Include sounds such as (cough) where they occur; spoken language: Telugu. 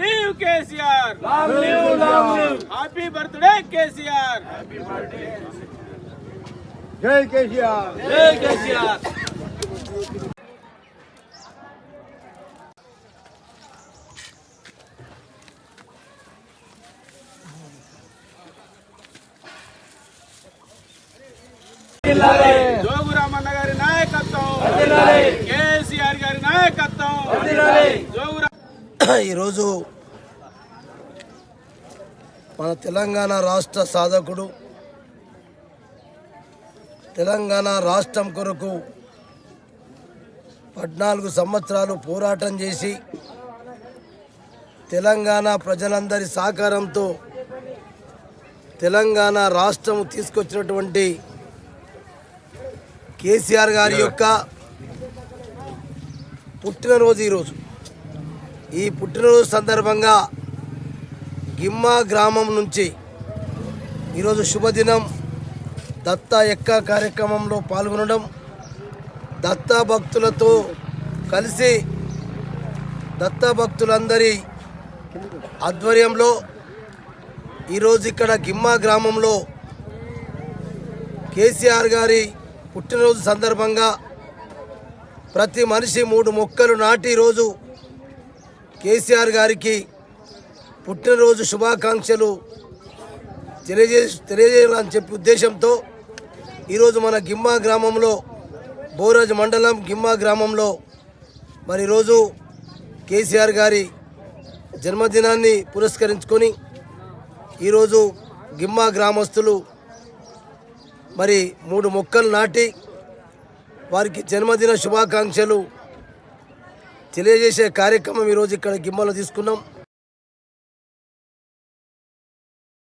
live KCR long live long live happy birthday KCR జై కేసీఆర్ జై కేసీఆర్ జోగురామన్న గారి నాయకత్వం కేసీఆర్ గారి నాయకత్వం జోగురా (coughs) ఈరోజు మన తెలంగాణ రాష్ట్ర సాధకుడు తెలంగాణ రాష్ట్రం కొరకు పద్నాలుగు సంవత్సరాలు పోరాటం చేసి తెలంగాణ ప్రజలందరి సహకారంతో తెలంగాణ రాష్ట్రం తీసుకొచ్చినటువంటి కేసీఆర్ గారి యొక్క పుట్టినరోజు ఈరోజు. ఈ పుట్టినరోజు సందర్భంగా గిమ్మా గ్రామం నుంచి ఈరోజు శుభదినం. దత్త ఎక్క కార్యక్రమంలో పాల్గొనడం దత్త భక్తులతో కలిసి దత్తా భక్తులందరి ఆధ్వర్యంలో ఈరోజు ఇక్కడ గిమ్మా గ్రామంలో కేసీఆర్ గారి పుట్టినరోజు సందర్భంగా ప్రతి మనిషి మూడు మొక్కలు నాటి రోజు కేసీఆర్ గారికి పుట్టినరోజు శుభాకాంక్షలు తెలియజే తెలియజేయాలని చెప్పి ఉద్దేశంతో ఈరోజు మన గిమ్మా గ్రామంలో బోరాజ్ మండలం గిమ్మా గ్రామంలో మరి ఈరోజు కేసీఆర్ గారి జన్మదినాన్ని పురస్కరించుకొని ఈరోజు గిమ్మా గ్రామస్తులు మరి మూడు మొక్కలు నాటి వారికి జన్మదిన శుభాకాంక్షలు తెలియజేసే కార్యక్రమం ఈరోజు ఇక్కడ గిమ్మలో తీసుకున్నాం.